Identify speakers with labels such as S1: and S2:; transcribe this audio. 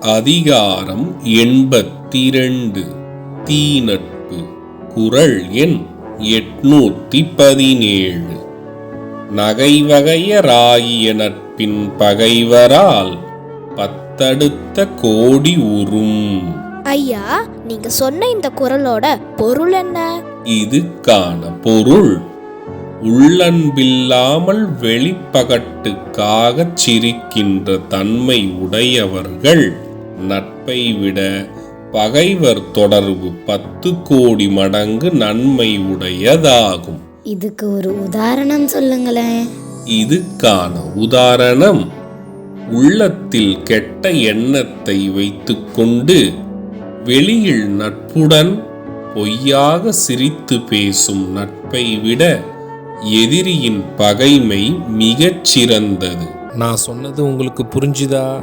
S1: அதிகாரம் எண்பத்தி ரெண்டு தீநட்பு குரல் எண் எட்நூத்தி பதினேழு நகைவகையராகிய நட்பின் பகைவரால் பத்தடுத்த கோடி உறும்.
S2: ஐயா நீங்க சொன்ன இந்த குரலோட பொருள் என்ன?
S1: இதுக்கான பொருள். உள்ளன்பில்லாமல் வெளிப்பகட்டுக்காகச் சிரிக்கின்ற தன்மை உடையவர்கள். நட்பை விட பகைவர் தொடர்பு பத்து கோடி மடங்கு நன்மை உடையதாகும்.
S3: இதுக்கு ஒரு உதாரணம் சொல்லுங்களேன்.
S1: இதுக்கான உதாரணம் உள்ளத்தில் கெட்ட எண்ணத்தை வைத்துக்கொண்டு வெளியில் நட்புடன் பொய்யாக சிரித்து பேசும் நட்பை விட எதிரியின் பகைமை மிகச் சிறந்தது நான் சொன்னது உங்களுக்கு புரிஞ்சுதா?